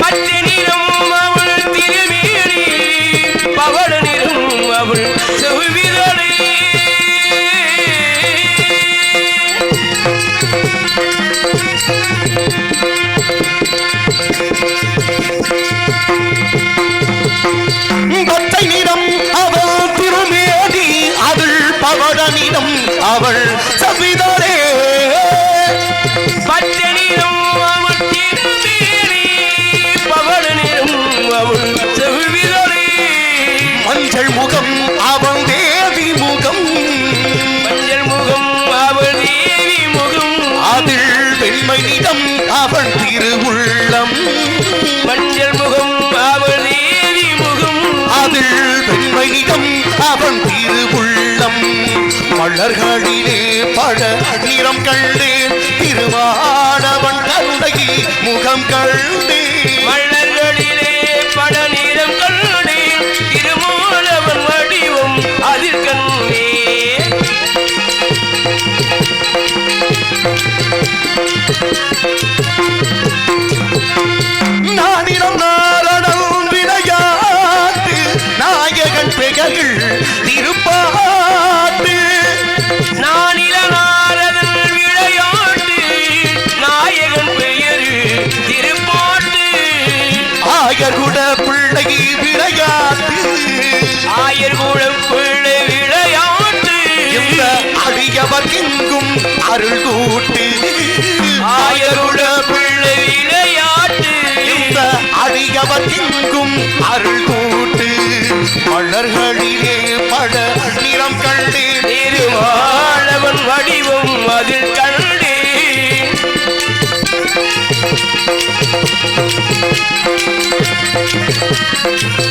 பச்சை மலர்களிலே பட நிறம் கண்டேன். திருவாடவன் கருணகி முகம் கண்டேன். மலர்களிலே பட நிறம் கண்டே திருமூலவன் வடிவம் அதில் கண்டே நானிடம் அடியவர் எங்கும் அருள் கூட்டு. ஆயருட பிள்ளை விளையாட்டு இந்த அடியவர் எங்கும் அருள் கூட்டு. மலர்களிலே பட நிறம் கண்டேன். திருமாளவன் வடிவம் அதில் கண்டே பக்தி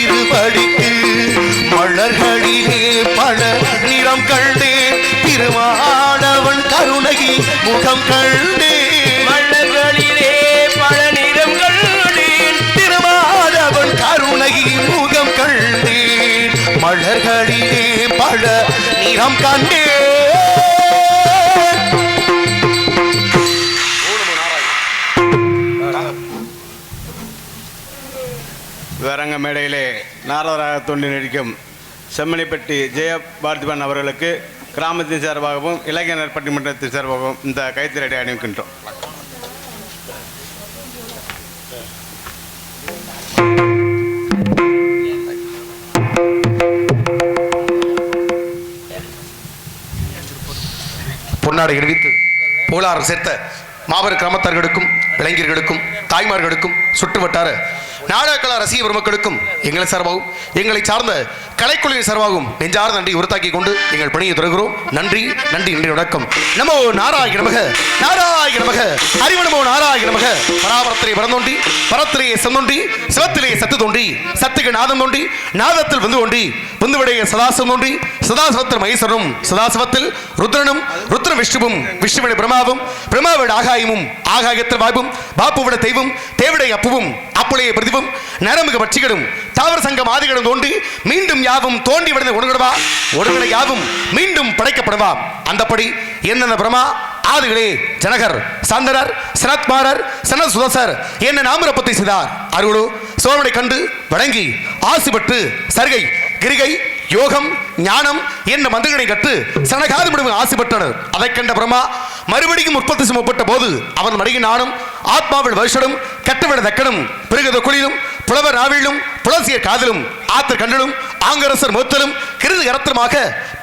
திருவடிக்கு மலர்களிலே பல நிறம் கண்டேன். திருமாடவன் கருணகி முகம் கண்டேன். மலர்களிலே பல நிறம் கண்டேன். திருமாடவன் கருணகி முகம் கண்டேன். மலர்களிலே பல நிறம் கண்டேன். மேடையிலே நாரதராக தோன்றி நடிக்கும் செம்மணிப்பட்டி ஜெய பாரதிபன் அவர்களுக்கு கிராமத்தின் சார்பாகவும் இளைஞர் பட்டிமன்றத்தின் சார்பாகவும் இந்த கைத்திரடி அணிவிக்கின்றோம். பொன்னாடை சேர்த்த மாபெரும் கிராமத்தார்களுக்கும் இளைஞர்களுக்கும் தாய்மார்களுக்கும் சுற்றுவட்டார நாடகக்கலா ரசிக பெருமக்களுக்கும் எங்களை சார்பாகவும் எங்களை சார்ந்த கலைக்குழுவின் சார்பாகவும் நெஞ்சார்ந்த நன்றி உறுத்தாக்கி கொண்டு எங்கள் பணியை தொடர்கிறோம். நன்றி நன்றி நன்றி வணக்கம். நமோ நாராயணமக நாராயணமக அறிவனமோ நாராயணமக பராபரத்திலே பிறந்தோண்டி பரத்திலே செந்தோண்டி சிவத்திலே சத்து தோண்டி சத்துக்கு நாதம் தோண்டி நாதத்தில் வந்து தோண்டி புந்துவிடைய சதாசிவம் தோண்டி சதாசிவத்தில் மகேஸ்வரனும் சதாசிவத்தில் ருத்ரனும் ருத்ர விஷ்ணுவும் விஷ்ணுவிட பிரமாவும் பிரமாவிட ஆகாயமும் ஆகாயத்தில் வாய்ப்பும் பாப்புவிட தெய்வம் தேவிடை அப்புவும் அப்புளைய பிரதிபம். நரமுக பட்சிகளும் தாவர சங்கம் ஆதிகளும் தோன்றி மீண்டும் யாவும் தோண்டி விடுந்த ஒடுங்கடவா ஒடுங்கட யாவும் மீண்டும் படைக்கப்படுவா? அந்தப்படி என்னென்ன பிரமா? ஆதிகளே ஜனகர் சந்தனர் சனத்மாரர் சனத் சுதசர் என்ன நாமரப்பத்தை செய்தார்? அருளு சோழனை கண்டு வணங்கி ஆசிபட்டு பெற்று சருகை கிரிகை யோகம் ஞானம் என்ற மந்திரங்களை கற்று சனகாதி முடிவு ஆசைப்பட்டனர் பெற்றனர் அதைக் கண்ட பிரம்மா மறுபடியும் உற்பத்தி சுமப்பட்ட போது அவன் மடிகின் ஆணும் ஆத்மாவில் வருஷனும் கட்டவிட தக்கனும் பிறகு குளிரும் புலவர் நாவிலும் புலசியர் காதலும் ஆத்தர் கண்டலும் ஆங்கரசர் முகத்தலும் கிருது கரத்தலுமாக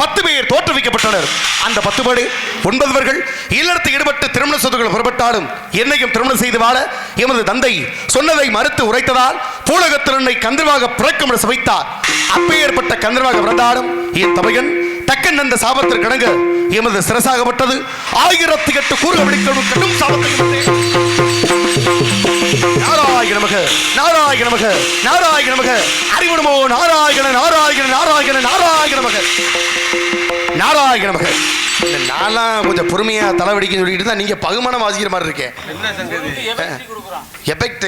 பத்து பேர் தோற்றுவிக்கப்பட்டனர். அந்த பத்து பேர் ஒன்பதுவர்கள் இல்லறத்தில் ஈடுபட்டு திருமண சொத்துக்கள் புறப்பட்டாலும் என்னையும் திருமணம் செய்து வாழ எமது தந்தை சொன்னதை மறுத்து உரைத்ததால் பூலகத்திறனை கந்தர்வாக பிறக்கம் சமைத்தார் அப்பேற்பட்ட கந்தர்வாக பிறந்தாலும் என் தமையன் தக்கன் அந்த சாபத்திற்கு கிடங்க எமது சிரசாகப்பட்டது. ஆயிரத்தி எட்டு கூறுகள் விழிக்கணும் கடும் சாபத்தை நாராயண நமக நாராயண நமக நாராயண நமக. அறிவுடமோ நாராயண நாராயண நாராயண நாராயண நமக. நாராயண நமக. இந்த நான்லாம் கொஞ்சம் பொறுமையா தலைவடிக்க சொல்லிட்டு தான் நீங்க பகுமானம் வாசிக்கிற மாதிரி இருக்கேன் எஃபெக்ட்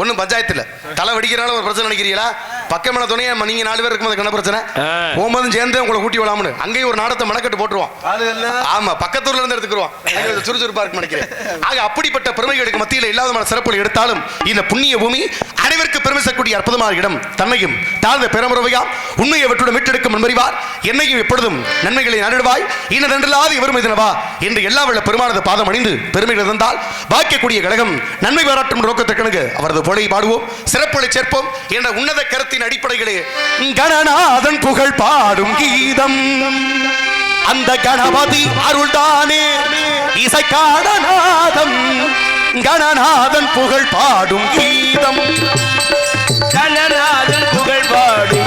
ஒன்றும் பஞ்சாயத்து இல்லை. தலை வெடிக்கிறனால ஒரு பிரச்சனை நினைக்கிறீங்களா? பக்கமான துணையா நீங்க நாலு பேர் இருக்கும்போது என்ன பிரச்சனை? போகும்போதும் சேர்ந்து உங்களை கூட்டி விடாமனு அங்கேயும் ஒரு நாடத்தை மனக்கட்டு போட்டுருவான். ஆமா பக்கத்தூர்ல இருந்து எடுத்துக்குருவான். அங்க கொஞ்சம் சுறுசுறுப்பா இருக்கு நினைக்கிறேன். ஆக அப்படிப்பட்ட பெருமைகளுக்கு மத்தியில் இல்லாதமான சிறப்புகள் எடுத்தாலும் இந்த புண்ணிய பூமி அனைவருக்கு பெருமை சேர்க்கக்கூடிய அற்புதமான இடம் தன்னையும் தாழ்ந்த பெருமுறவையா உண்மையை வெற்றுடன் மீட்டெடுக்கும் நண்பறிவார் என்னையும் எப்பொழுதும் நன்மைகளை நடுவாய் இன்ன நன்றில்லாது இவரும் இதனவா என்று எல்லா வெள்ள பெருமானது பாதம் அணிந்து பெருமைகள் இருந்தால் பாக்கியக்கூடிய கழகம் நன்மை பாராட்டும் நோக்கத்திற்கெனக்கு அவரது புகழை பாடுவோம் சிறப்புகளை சேர்ப்போம் என்ற உன்னத கருத்தின் அடிப்படையிலே கணநாதன் புகழ் பாடும் கீதம். அந்த கணபதி அருள்தானே இசைக்காடநாதம். கணநாதன் புகழ் பாடும் கீதம். கணநாதன் புகழ் பாடும்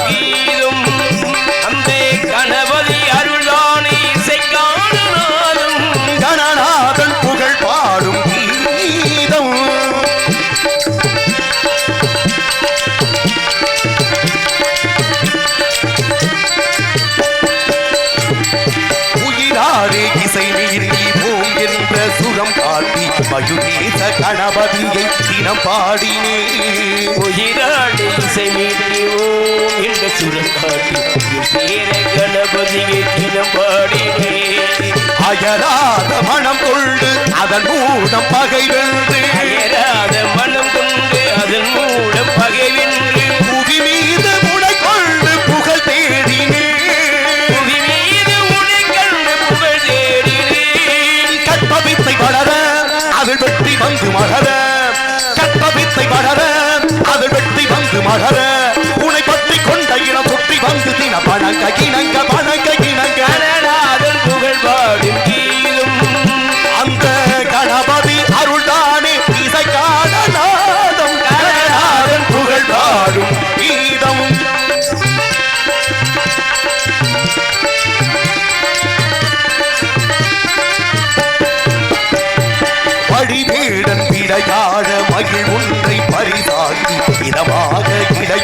கணபதியை தினம் பாடினே. உயிராடி ஓம் என்ற சுரம் காட்டி பேர கணபதியை தினம் பாடினே. அயராத மனம் கொண்டு அதன் மூடம் பகை வென்று. அயராத மனம் கொண்டு அதன் மூலம் பகை வென்று.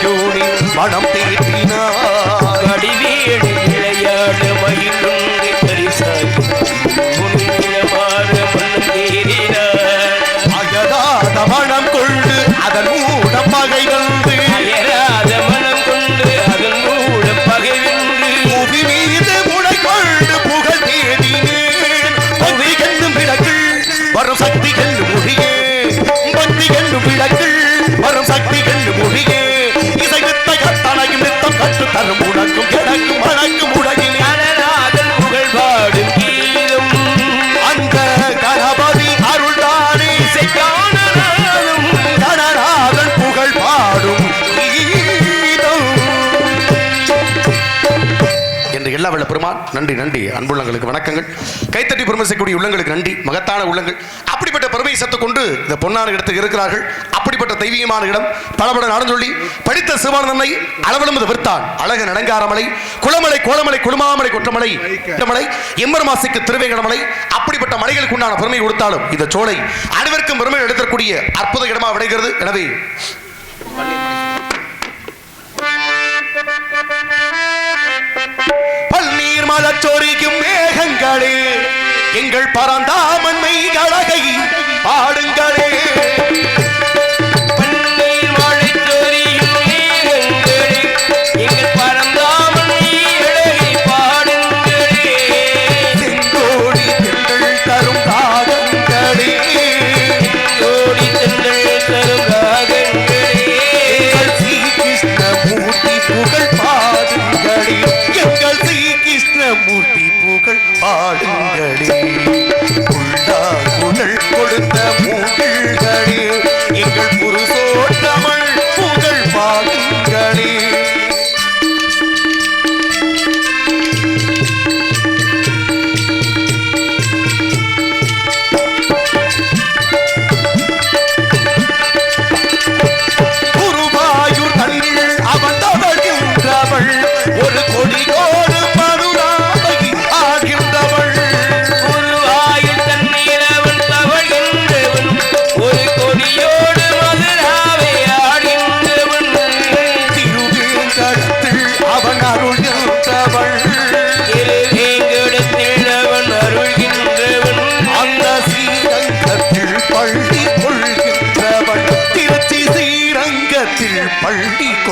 இளையோனே மனம் தேற்றினார் அடிவேடு விளையாட மகிழ்ந்து பரிசாய் முன்னிலமாற மன்னம் தேறினார் அயராத மனம் கொண்டு அதன் நன்றி நன்றி. அன்புள்ளங்களுக்கு வணக்கங்கள். கைத்தட்டி பெருமை செய்யக்கூடிய உள்ளங்களுக்கு நன்றி. மகத்தான உள்ளங்கள். அப்படிப்பட்ட பெருமையை சத்து கொண்டு இந்த பொன்னான இடத்துக்கு இருக்கிறார்கள். அப்படிப்பட்ட தெய்வீகமான இடம். பலபட நடந்தொள்ளி படித்த சிவானந்தனை அளவளமது விற்தான் அழக நடங்காரமலை குளமலை கோலமலை குளுமாமலை கொற்றமலை மலை எம்மரமாசிக்கு திருவேங்கடமலை அப்படிப்பட்ட மலைகளுக்கு உண்டான பெருமை கொடுத்தாலும் இந்த சோலை அனைவருக்கும் பெருமை எடுக்கக்கூடிய அற்புத இடமா விடைகிறது எனவே பன்னீர் மேகங்களே எங்கள் பரந்தாமன்மை அழகை பாடுங்களே.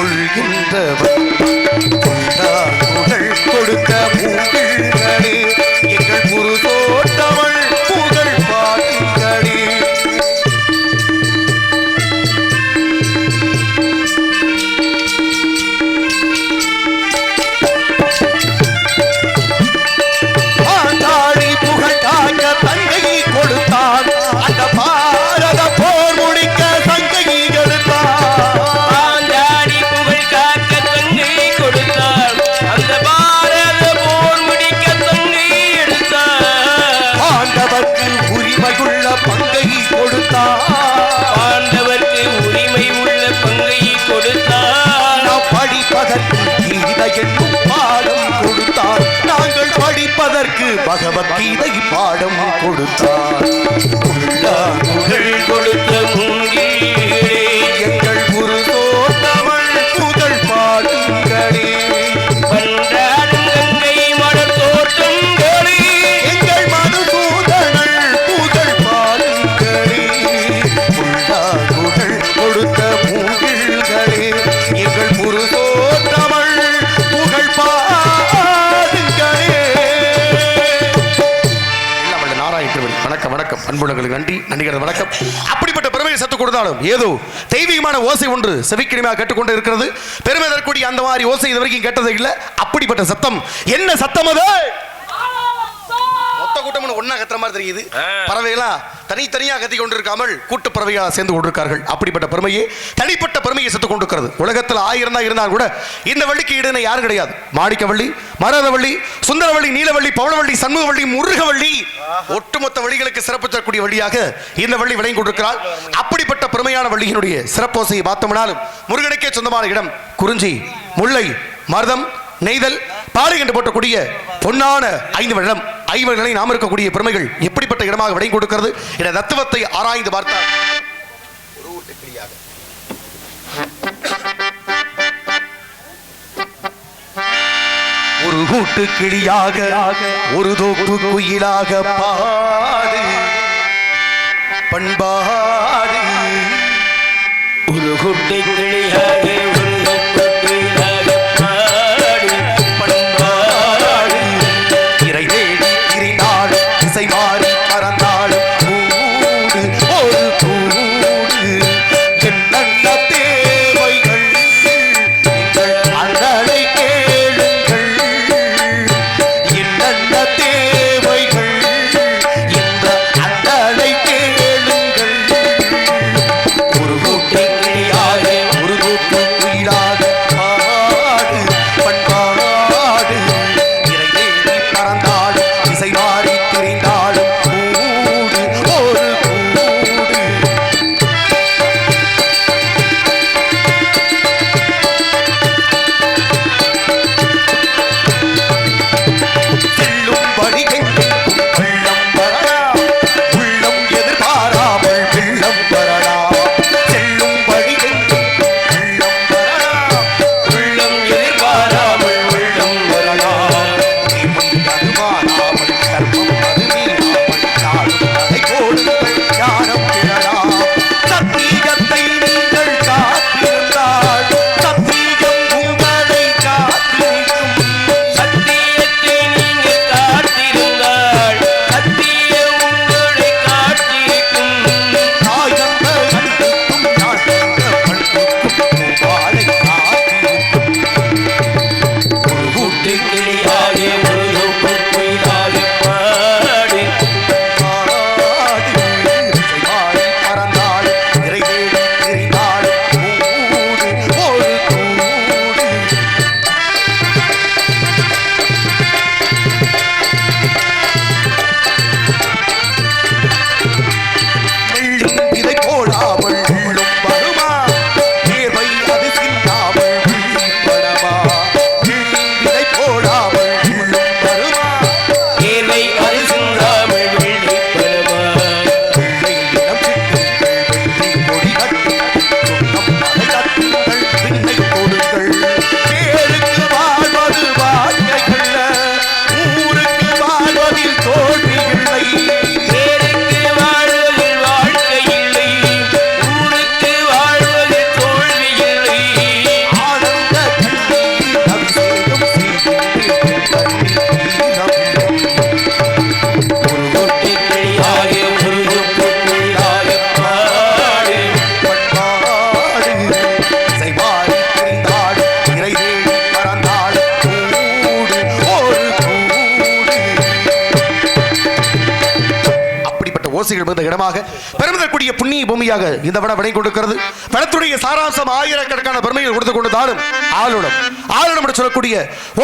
கொள்கின்றவன். கொண்டாடுகள் கொடுத்த மூங்கில் பகவத்கீதை பாடம் கொடுத்தார். நன்றி வணக்கம். அப்படிப்பட்ட பெருமை சத்து கொடுத்தாலும் ஏதோ தெய்வீகமான ஓசை ஒன்று செவிக்கிழமையாக கேட்டுக்கொண்டு இருக்கிறது. பெருமை தரக்கூடிய அந்த மாதிரி ஓசை இது வரைக்கும் கேட்டது இல்லை. அப்படிப்பட்ட சத்தம். என்ன சத்தம் அது? ஒண்ணா கத்துற மாதிரி தெரியுது. பறவைகளா தனித்தனியா கத்தி கொண்டிருக்காமல் கூட்டு பறவைகளா சேர்ந்து கொண்டிருக்கார்கள். அப்படிப்பட்ட பெருமையை தனிப்பட்ட பெருமையை செத்து கொண்டிருக்கிறது. உலகத்தில் ஆயிரம் தான் இருந்தால் கூட இந்த வள்ளிக்கு ஈடுன யாரும் கிடையாது. மாணிக்கவள்ளி மரதவள்ளி சுந்தரவள்ளி நீலவள்ளி பவளவள்ளி சண்முகவள்ளி முருகவள்ளி ஒட்டுமொத்த வழிகளுக்கு சிறப்பு தரக்கூடிய வழியாக இந்த வள்ளி விளங்கி கொண்டிருக்கிறாள். அப்படிப்பட்ட பெருமையான வள்ளியினுடைய சிறப்போசையை பார்த்தோம்னாலும் முருகனுக்கே சொந்தமான இடம் குறிஞ்சி முல்லை மருதம் நெய்தல் பாறை என்று போட்டக்கூடிய பொன்னான ஐந்து வருடம் ஐவர்களை நாம் இருக்கக்கூடிய பெருமைகள் எப்படிப்பட்ட இடமாக விடை கொடுக்கிறது என தத்துவத்தை ஆராய்ந்து பார்த்தார். ஒரு கூட்டு கிளியாக ஒரு தோப்பு குயிலாக பாடு. பண்பாடு. ஒரு கூட்டு கிளியாக ஓசைகள் மிகுந்த இடமாக பெருமிதற்குரிய புண்ணிய பூமியாக இந்த வடம் விடை கொடுக்கிறது. வடத்துடைய சாராம்சம் ஆயிரக்கணக்கான பெருமைகள் கொடுத்து கொண்டுதாலும் ஆளுடம். ஆளுடம் என்று சொல்லக்கூடிய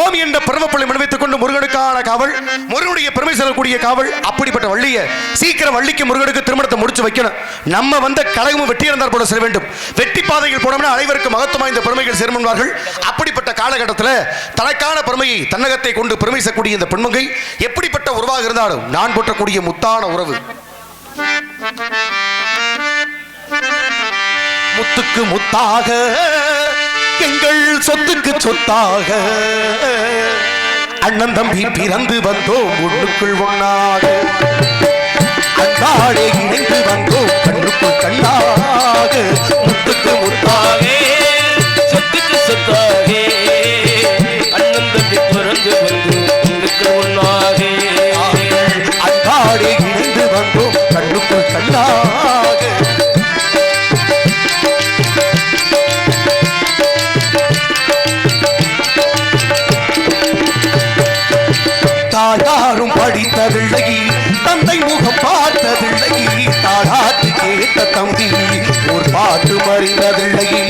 ஓம் என்ற பெருமப்பள்ளி முன்வைத்துக் கொண்டு முருகனுக்கான காவல் முருகனுடைய பெருமை செல்லக்கூடிய காவல் அப்படிப்பட்ட வள்ளியை சீக்கிரம் வள்ளிக்கு முருகனுக்கு திருமணத்தை முடிச்சு வைக்கணும். நம்ம வந்த கழகமும் வெற்றி இருந்தார் போல செல்ல வேண்டும். வெட்டி பாதையில் போனோம்னா அனைவருக்கும் மகத்துவம் இந்த பெருமைகள் சேர்மன்வார்கள் அப்படிப்பட்ட காலகட்டத்தில் தனக்கான பெருமையை தன்னகத்தை கொண்டு பெருமை செய்யக்கூடிய இந்த பெண்மங்கை எப்படிப்பட்ட உறவாக இருந்தாலும் நான் போற்றக்கூடிய முத்தான உறவு. முத்துக்கு முத்தாக எங்கள் சொத்துக்கு சொத்தாக. அண்ணன் தம்பி பிறந்து வந்தோம் ஒன்றுக்குள் ஒன்னாக அன்பாடே இணைந்து வந்தோம் கண்ணுக்குள் கண்ணாக. முத்துக்கு முத்தாக சொத்துக்கு சொத்தாக. கண்ணாக. தாயாரும் படித்ததில்லை தந்தை முகம் பார்த்ததில்லை தாராட்டு கேட்ட தம்பி ஒரு பாட்டு மறிந்ததில்லை.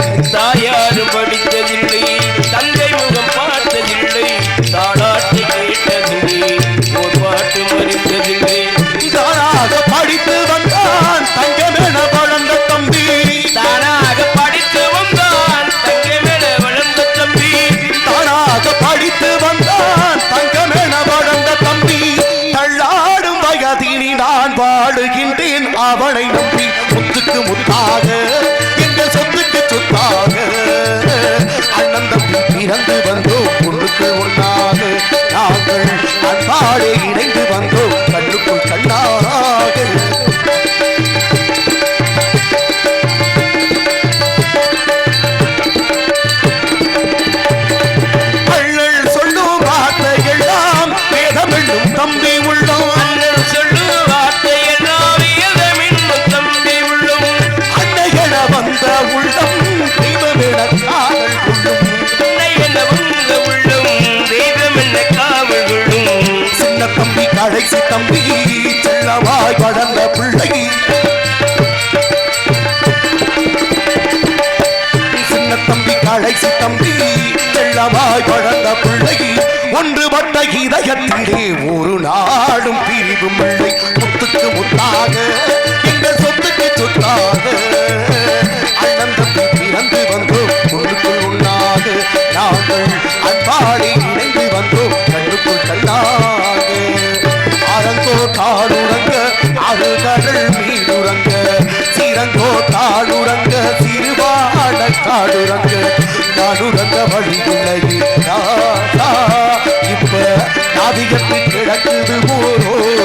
அவளை நம்பி முத்துக்கு முத்தாக எங்கள் சொத்துக்கு சொத்தாக. அண்ணன் தம்பி பிறந்து வந்தோம் பொண்ணுக்கு ஒன்றாக. நாங்கள் அன்பாடு அழைத்து தம்பி செல்லவாய் வளர்ந்த பிள்ளை. சின்ன தம்பி கடைசி தம்பி செல்லவாய் வளர்ந்த பிள்ளை. ஒன்றுபட்ட இதயத்திலே ஒரு நாடும் பிரிவு பிள்ளை முத்துக்கு முத்தாக சீரங்கோ தாடுறங்க சிறுவாட காடுறங்க நாடுறங்க வழி இப்ப நாதிகத்து கிடக்குது போரோ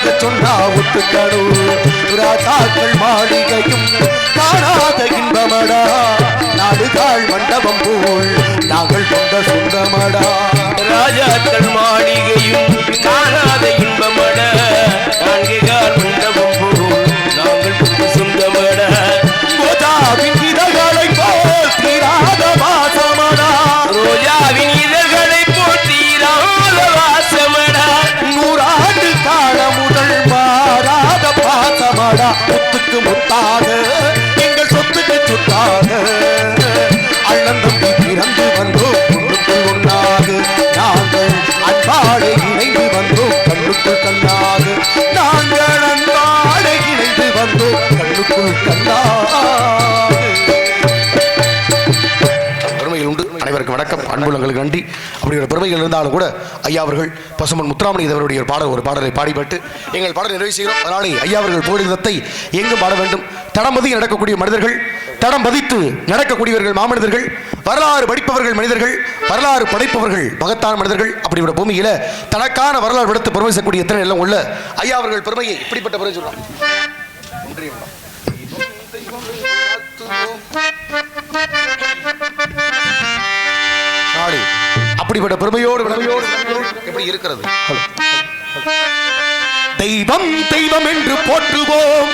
உண்மையை சொன்னா ஒத்துக்கணும். ராஜாக்கள் மாளிகையும் காணாத இன்பமடா. நாடுகாள் மண்டபம் போல் நாங்கள் கொண்ட சொந்தமடா. ராஜாக்கள் மாளிகையும் அவர்களுக்கு நன்றி அப்படி ஒரு பெருமைகள் இருந்தாலும் கூட ஐயா அவர்கள் பசுமன் முத்துராமணி இதவருடைய ஒரு பாடல் ஒரு பாடலை பாடிப்பட்டு எங்கள் பாடல் நிறைவு செய்கிறோம். அதனாலே ஐயா அவர்கள் போலிதத்தை எங்கும் பாட வேண்டும். தடம் பதித்து நடக்கக்கூடிய மனிதர்கள் தடம் பதித்து நடக்கக்கூடியவர்கள் மாமனிதர்கள் வரலாறு படிப்பவர்கள் மனிதர்கள் வரலாறு படைப்பவர்கள் மகத்தான மனிதர்கள் அப்படிப்பட்ட பூமியில தனக்கான வரலாறு எடுத்து பெருமை செய்யக்கூடிய எத்தனை எல்லாம் உள்ள ஐயா அவர்கள் பெருமையை இப்படிப்பட்ட பெருமை சொல்றாங்க. நாடு அப்படிப்பட்ட பெருமையோடு விளமையோடு எப்படி இருக்கிறது? தெய்வம் தெய்வம் என்று போற்றுவோம்.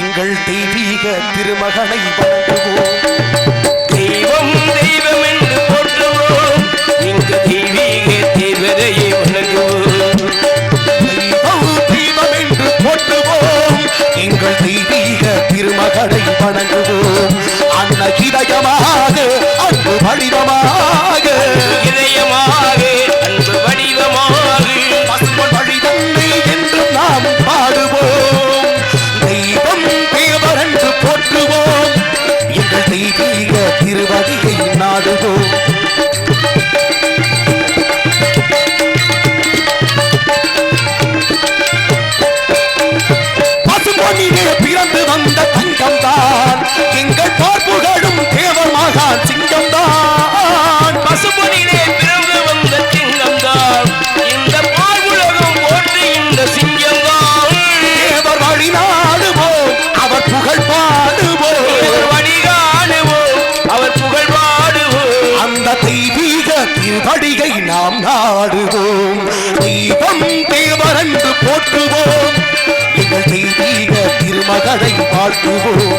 எங்கள் தெய்வீக திருமகனை வணங்குவோம். தெய்வம் தெய்வம் என்று போற்றுவோம். இங்கு தெய்வீக தேவதையை வணங்குவோம். தெய்வம் தெய்வம் என்று போற்றுவோம். எங்கள் தெய்வீக திருமகனை வணங்குவோம். அன்ன இதயமாக அன்பு வடிவமாக. மகளை வாழ்த்துவோம்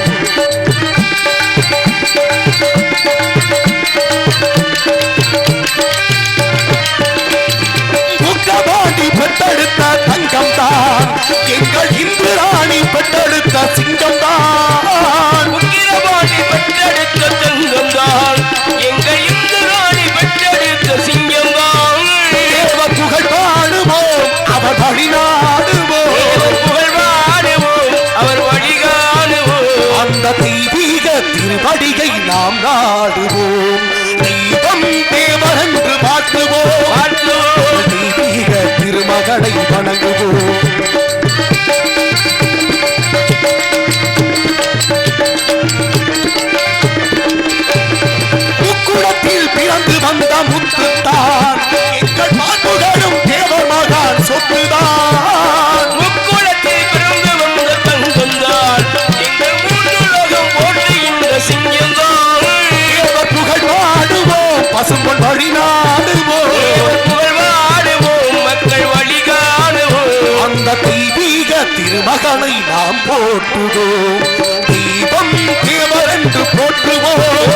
முக்கபாண்டி பெற்றெடுத்த தங்கம் தான் எங்கள் இந்து ராணி பெற்றெடுத்த சிங்கம் தான் உக்கிரபாணி பெற்றெடுத்த தங்கம்தான். எங்கள் இந்து ராணி பெற்றெடுத்த தேவ புகழ் பாடுவோம் அவர் பாடினார் தெய்வீக திருவடியை நாம் நாடுவோம். தெய்வம் தேவரென்று பாட்டுவோம் தெய்வீக திருமகளை வணங்குவோம். முக்குளத்தில் பிறந்து வந்த முத்துத்தான் திருமகனை நாம் போற்றுவோம். தெய்வம் தேவரென்று போற்றுவோம்.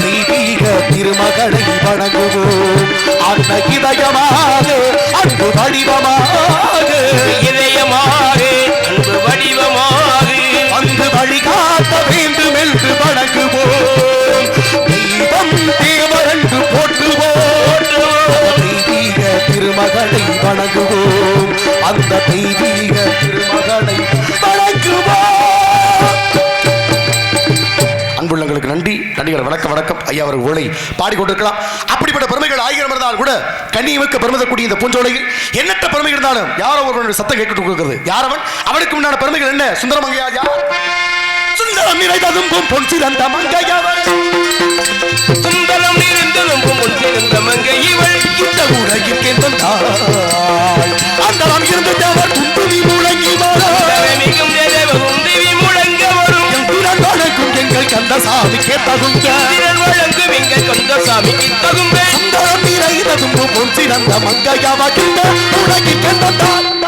தெய்வீக திருமகனை வணங்குவோம். அந்த இதயமாக அன்பு வடிவமாக. இதயமாக அன்பு வடிவமாக. வந்து வழிகாட்ட வேண்டும் என்று வணங்குவோம். திருமகளை வணங்குவோம். அந்த தெய்வீக திருமகளை அன்புள்ளங்களுக்கு நன்றி. நடிகர் வணக்கம் வணக்கம். ஐயா அவர் ஓலை பாடிக்கொண்டிருக்கலாம். அப்படிப்பட்ட பெருமைகள் ஆயிரம் இருந்தால் கூட கண்ணியமிக்க பெருமதக்கூடிய இந்த பூஞ்சோலையில் எண்ணற்ற பெருமை இருந்தாலும் யாரோ ஒருவனுடைய சத்தம் கேட்டுக் கொடுக்கிறது யாரவன்? அவனுக்கு முன்னான பெருமைகள் என்ன? சுந்தரமங்கையா யார்? சுந்தரம் நிறைந்ததும் பொன் சிறந்த மங்கையா துன்பலம் இருந்ததும் முன் சிறந்த மங்கை இவள். இந்த உலகிற்கே தந்தாள். அந்தலம் இருந்த அவர் துன்புவி முழங்கி மிகும் தும்பி முழங்க வரும். திறன் வழங்கும் எங்கள் கந்த சாமிக்கே தகுந்த திறன் வழங்கும் எங்கள் கந்த சாமிக்கு சிறந்த மங்கையாவா கிந்த உலகிற்கே தந்தாள்.